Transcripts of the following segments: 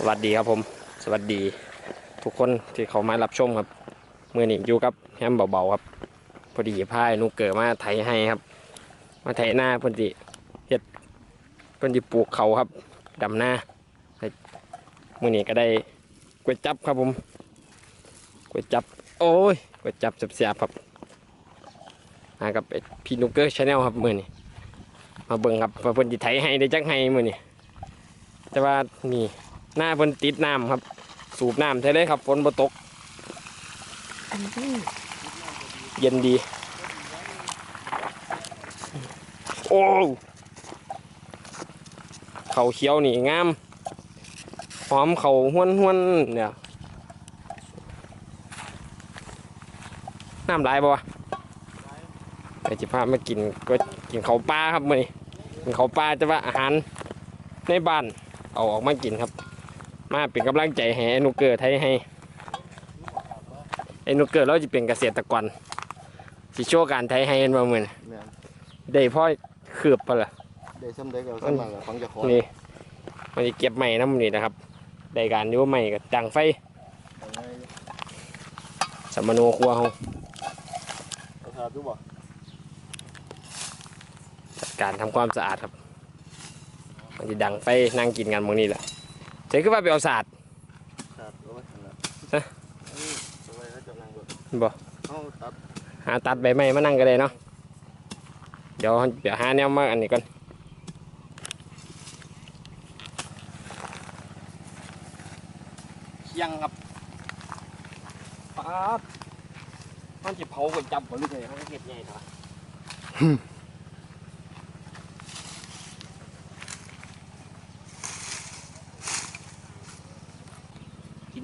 สวัสดีครับผม สวัสดี ทุกคนที่เขามารับชมครับมือนี้อยู่กับแฮมเบาๆครับ พอดีพายนุกเกิดมาไถให้ครับ มาไถหน้าพอดีเฮ็ดพอดีปลูกเขาครับดำหน้าให้มือนี้ก็ได้ก๋วยจับครับผมก๋วยจับ โอ้ยก๋วยจับเสียบๆครับมากับพี่นุกเกอร์ชาแนลครับมือนี้มาเบิ่งครับว่าเพิ่นสิไถให้ได้จักให้มือนี้แต่ว่านี่ หน้าเพิ่นติดน้ำครับ สูบน้ำใช่เลยครับฝนบ่ตก เย็นดี โอ้เขาเขียวนี่งาม หอมเขาห้วนห้วนเนี่ยน้ำลายบ่วะไปจิพามากินก็กินเขาปลาครับมื้อนี้กินเขาปลาจะว่าอาหารในบ้านเอาออกมากินครับ มาเป็นกำลังใจให้ไอ้นุกเกอร์ไทยให้ไอ้นุกเกอร์เราจะเป็นเกษตรกรสิโชว์การไทยให้กันมาเหมือนแม่นได้พ่อคืบปะล่ะ ได้ซ้ำได้ก็ซ้ำนั่นแหละของเจะของนี่มันจะเก็บใหม่น้ำนี่นะครับ ได้การอยู่ใหม่กับดังไฟสมโนครัวเขาประทาดูบ่จัดการทำความสะอาดครับ มันจะดังไฟนั่งกินกันมื้อนี้แหละ เจ๊คือว่าไปเอาศาสตร์ครับเอาไว้หั่นล่ะฮะอันนี้เอาไว้เขาจะนั่งบ่บ่เอาตัดหาตัดใบไม้มานั่งก็ได้เนาะเดี๋ยวเดี๋ยวหาแนวมาอันนี้ก่อนเคียงครับป๊าดมันจะเผากับจับบ่หรือไงมันเห็ดใหญ่เถอะ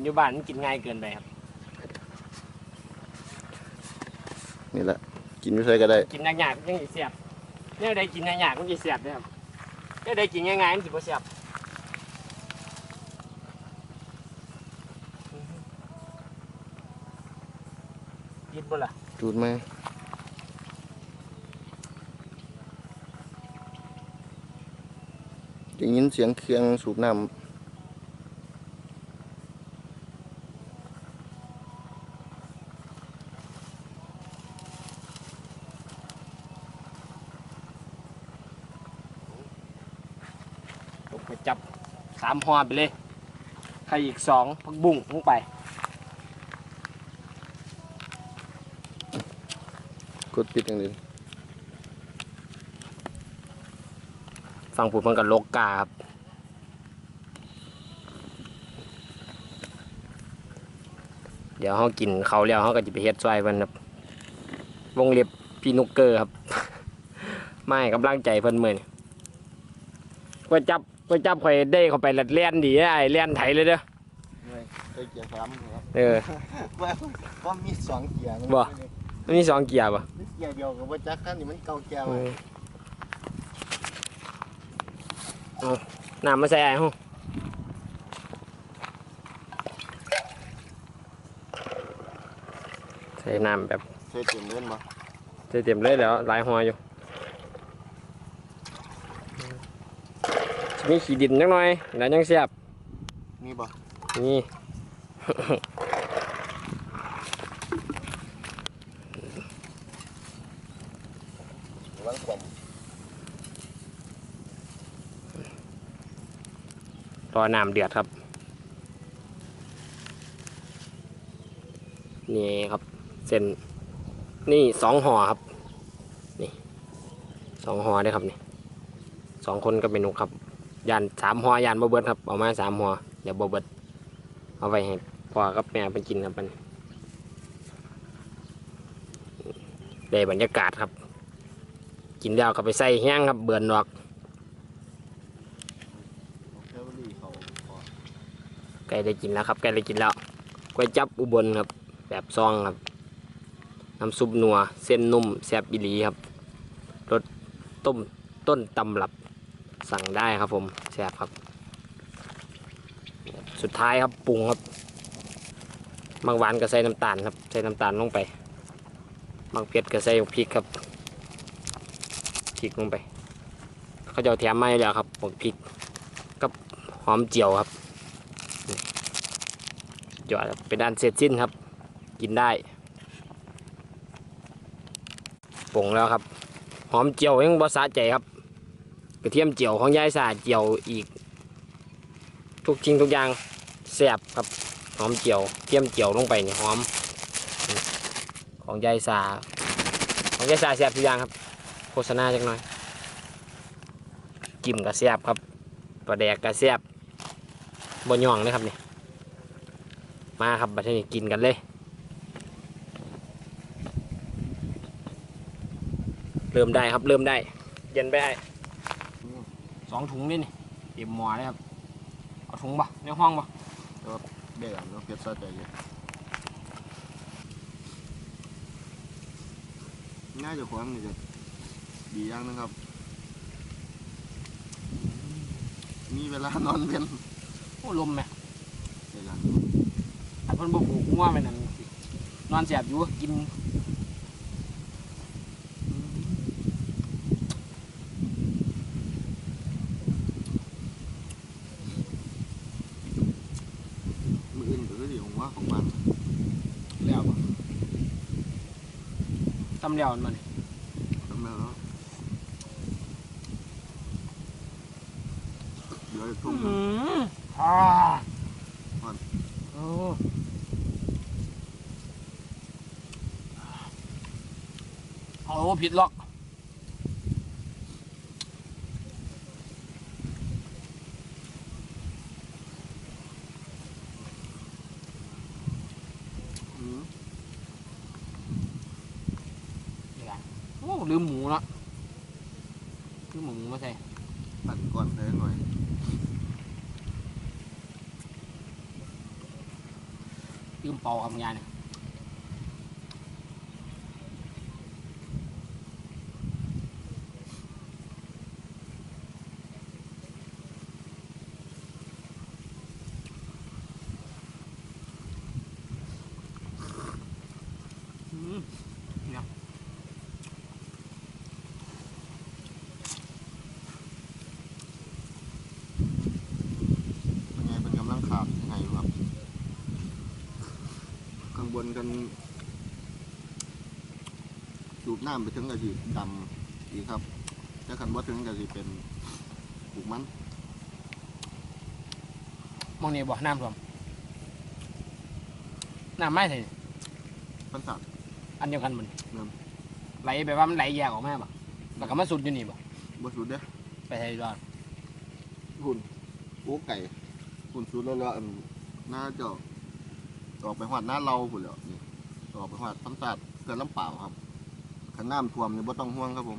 อยู่บ้านมันกินง่ายเกินไปครับนี่แหละ กินไม่ใช่ก็ได้ กินยากๆมันยังสิเสียบเนี่ยได้กินยากๆมันจะเสียบนะครับเนี่ยได้กินง่ายๆมันสิบ่เสียบกินบ่ล่ะจูดมาได้ยินเสียงเครื่องสูบน้ผ สามหอไปเลยใครอีกสองพักบุ้งลงไปำกดปิดอย่างเดียวฟังผมเพิ่นกับโลกกาครับเดี๋ยวเขากินเขาวแล้วเขาก็จะไปเฮ็ดซอยเพิ่นครับวงเล็บพี่นุกเกอร์ครับ ไม่กำลังใจเพิ่นมื้อนี่ก็จับ ก็จับข่อยได้เข้าไปลัดเลียนดีไอ้เลียนไถเลยเด้อได้เกียร์สามครับเออว่าว่ามีสองเกียร์บ่มันมีสองเกียร์ป่ะมีเกียร์เดียวกับว่าจักรคันนี่มันเก่าเกียร์เอมาอเอาน้ำมาใส่ไอ้ห้องใส่น้ำแบบใส่เต็มเล่นมาใส่เต็มเลยแล้วหลายหัวอยู่ มีขี้ดินจังหน่อยแล้วยังเสียบมีบ่นี่ วางขวมรอน้ำเดือดครับ นี่ครับ เส้นนี่สองห่อครับ นี่สองห่อได้ครับนี่สองคนก็เป็นนุกครับ ยานสามหอยานบ่เบิดครับเอามาสามหอเดี๋ยวบ่เบิดเอาไว้ให้พ่อกับแม่ไปกินครับมันได้บรรยากาศครับ กินแล้วก็ไปใส่แห้งครับ เบือนดอกเทอร์รี่เขาขอใกล้ได้กินแล้วครับใกล้ได้กินแล้วก๋วยจับอุบลครับ แบบซองครับน้ำซุปนัว เส้นนุ่มแซ่บอีหลีครับรสต้มต้นตำรับ สั่งได้ครับผมแซ่บครับ สุดท้ายครับปรุงครับบางหวานก็ใส่น้ำตาลครับใส่น้ำตาลลงไปบางเผ็ดก็ใส่พริกครับพริกลงไป เขาจะแถมมาให้แล้วครับพวกพริกกับหอมเจียวครับยอดเป็นอันเสร็จสิ้นครับ กินได้ปรุงแล้วครับ หอมเจียวยังบอสาใจครับ กระเทียมเจียวของยายสาเจียวอีก ทุกจริงทุกอย่างแซ่บครับหอมเจียวเทียมเจียวลงไปเนี่ยหอม ของยายสาของยายสาแซ่บทุกอย่างครับ โฆษณาจักหน่อยกิมกับแซ่บครับปลาแดกกับแซ่บบนย่องนะครับนี่มาครับบัดนี้กินกันเลยเริ่มได้ครับเริ่มได้ เย็นไปไอ้ องถุงนี่นี่เตรียมหมอเลยครับ เอาถุงปะในห้องปะเด็กเนาะเผ็ดซะใจเย็นง่ายจะความนี่จะดีอย่างหนึงครับ มีเวลานอนเว้นโอ้ลมไหมเวลาอันเพิ่นบ่ผูกงัวไปนั่นนอนแสบอยู่กิน มืออื่นก็คือดีของ ว่าของมันแล้วบ่ตำแล้วมัน ทำแล้วเนาะเดี๋ยวจะทุ่มอืมอ่าอ่อน โอ้เอาผิดหรอก อืม นี่ไงโอ้ ลืมหมูเนาะลืมหมูมาใส่ปั่นก่อนเลยหน่อยลืมเป่าทำงานเนี่ยอืม เป็นไงเป็นกำลังขาดยังไงครับ ข้างบนกันสูบน้ำไปถึงก็สิดำอีกครับถ้าคันว่าถึงก็สิเป็นปลูกมันมองนี่บ่น้ำท่วมน้ำไม่ใช่พันสัตว์อันเดียวกันหมันครับ ไหลแบบว่ามันไหลแยกออกมาบ่แล้วก็มาสุดอยู่นี่บ่บสุดเด้อไปไทยรอดหุ่นโอ้ไก่หุ่นสุดแล้วแล้วอัน หน้าเจาะออกไปหอดหน้าเราหุ่นแล้วนี่ออกไปหอดพันสัตว์เกินลำเปล่าครับขันน้ำท่วมนี่บ่ต้องห่วงครับผม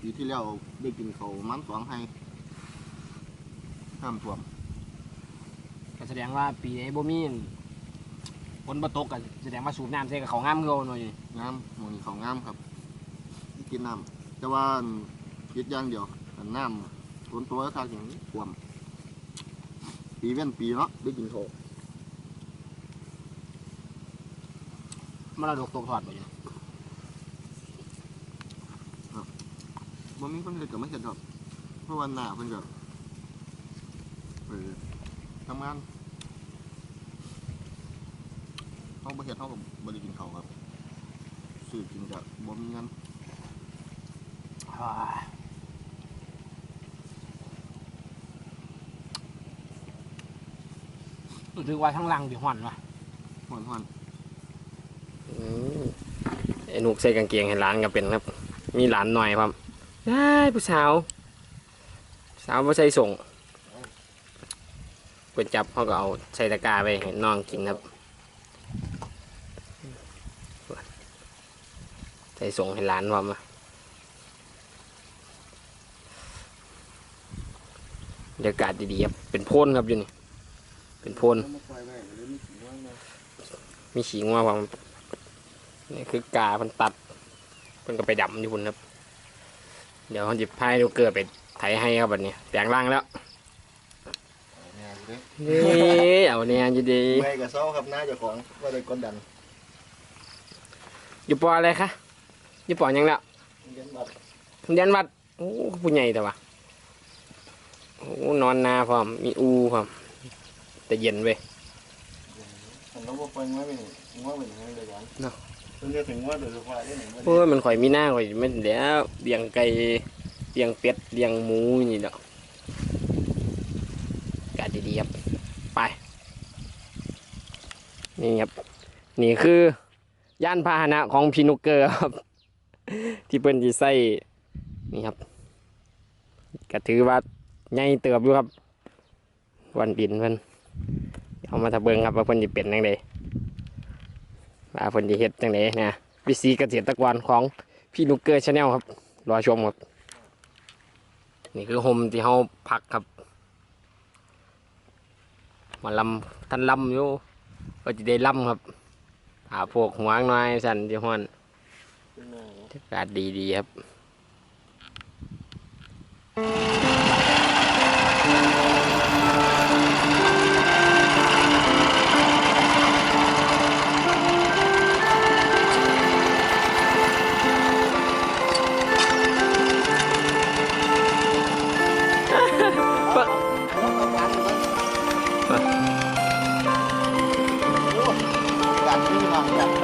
ปีที่แล้วได้กินเขาวมันสองให้น้ำท่วมก็แสดงว่าปีไอ้บ่มีฝนบ่ตกก็แสดงว่าสูบน้ำใส่กับเขางามเงาหน่อยนี่งามหมองนี้เขางามครับที่กินน้ำแต่ว่าคิดอย่างเดียวอันน้ำฝนตัวทางอย่างนี้ท่วมปีเว้นปีเนาะได้กินเขา มันระดกตกถอดบ่อยู่บ่มีคนเห็นก็ไม่เห็นหรอกเพราะวันหน้าเพิ่นก็ไปทำงานเขาบ่เฮ็ดเขาก็บ่ได้กินเขาวครับซื้อกินก็บ่มีเงินอ่า รู้สึกว่าทั้งหลังสิห่อนว่ะฮ้อน ไอ้นุกใส่กางเกงให้หลานก็เป็นครับ มีหลานหน่อยครับได้ผู้สาว สาวบ่ใส่ส่งเปิดจับเขาก็เอาใส่ตะกร้าไปให้น้องกินครับ ใส่ส่งให้หลานพร้อมะบรรยากาศดีๆครับ เป็นโพนครับอยู่นี่ เป็นโพนมีฉีงว่าความ นี่คือกาเพันตัดเพิ่นก็ไปดำอยู่พุ่นครับ เดี๋ยวเขาจิบพายดูเกิดไปไถให้ครับบัดนี้แปลงร่างแล้วๆเนี่ยดูดิเฮ้ยเอาเนี่ยจะดีเมื่อยกับเศร้าครับหน้าเจ้าของว่าได้กดดันอยู่ปออะไรคะอยู่ปอหยังแล้วเรียนบัตรเรียนวัดโอ้ผู้ใหญ่แต่ว่าโอ้นอนนาพร้อมมีอูพร้อมแต่เย็นเว้ยเราบ่ปล่อยงัวไปนี่งัวไปนี่เลยกันเนาะ เพิ่นจะถึงงัวโดยเฉพาะได้นี่โอ้ยมันข่อยมีหน้าข่อยไม่แล้วเลี้ยงไก่เลี้ยงเป็ดเลี้ยงหมูนี่เนาะกาดดีๆครับไป นี่ครับ นี่คือย่านพาหนะของพีนุกเกอร์ครับ ที่เปิ้นจีใส่นี่ครับก็ถือว่าใหญ่เติบอยู่ครับ วันดินเพิ่นเอามาทะเบิงครับว่าเพิ่นจะเป็นยังไง ว่าเพิ่นจะเฮ็ดจังไดนะวิสีเกษตรกรของพี่นุกเกอร์ชาแนลครับ รอชมครับ นี่คือโฮมที่เฮาพักครับมาลำท่านลำอยู่ก็จะได้ลำครับหาพวกหัวหน่อยสันที่ห้อนอากาศดีดีๆครับา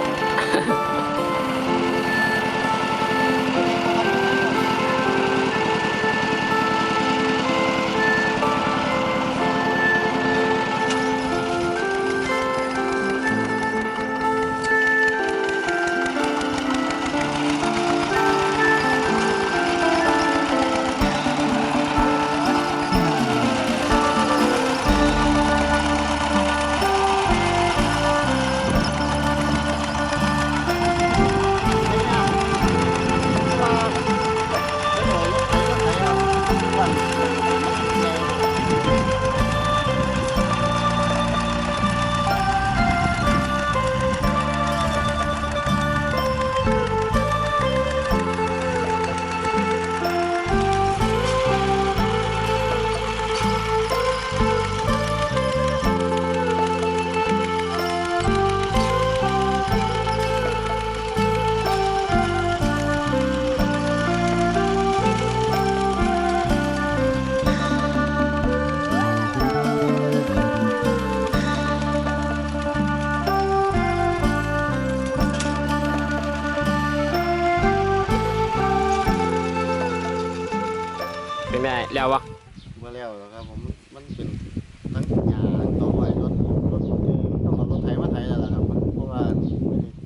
แล้ววะมาแล้วครับผมมันเป็นทั้งหญ้าต่อไว้รถรถต้องเอารถไถมาไถแล้วล่ะครับเพราะว่า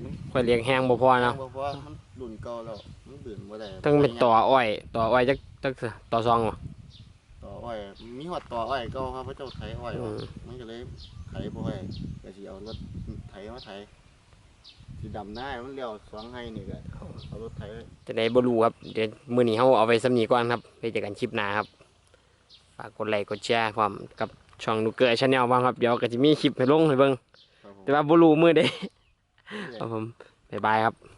มันข่อยเลี้ยงแห้งบ่พอเนาะเพราะว่ามันรุ่นเก่าแล้วมันดื่นบ่ได้ต้องเป็นต่ออ้อยต่ออ้อยจักจักต่อซองวะต่ออ้อยมีหอดต่ออ้อยเก่าครับพระเจ้าไถอ้อยมมันก็เลยไถบ่ให้ก็สิเอารถไถมาไถสิดำหน้ามันเลี้ยวสองให้นี่ก็เอารถไถจะได้บ่รู้ครับเดี๋ยวมื้อนี้เฮาเอาไปสำนีก่อนครับไปเจอกันคลิปหน้าครับากกดไลค์กดแชร์พร้อมกับช่องนุกเกอร์ชาแนลบ้างครับเดี๋ยวก็จะมีคลิปให้ลงให้เบิ่งครับผมแต่ว่าบ่รู้มื้อใดครับผมบ๊ายบายครับ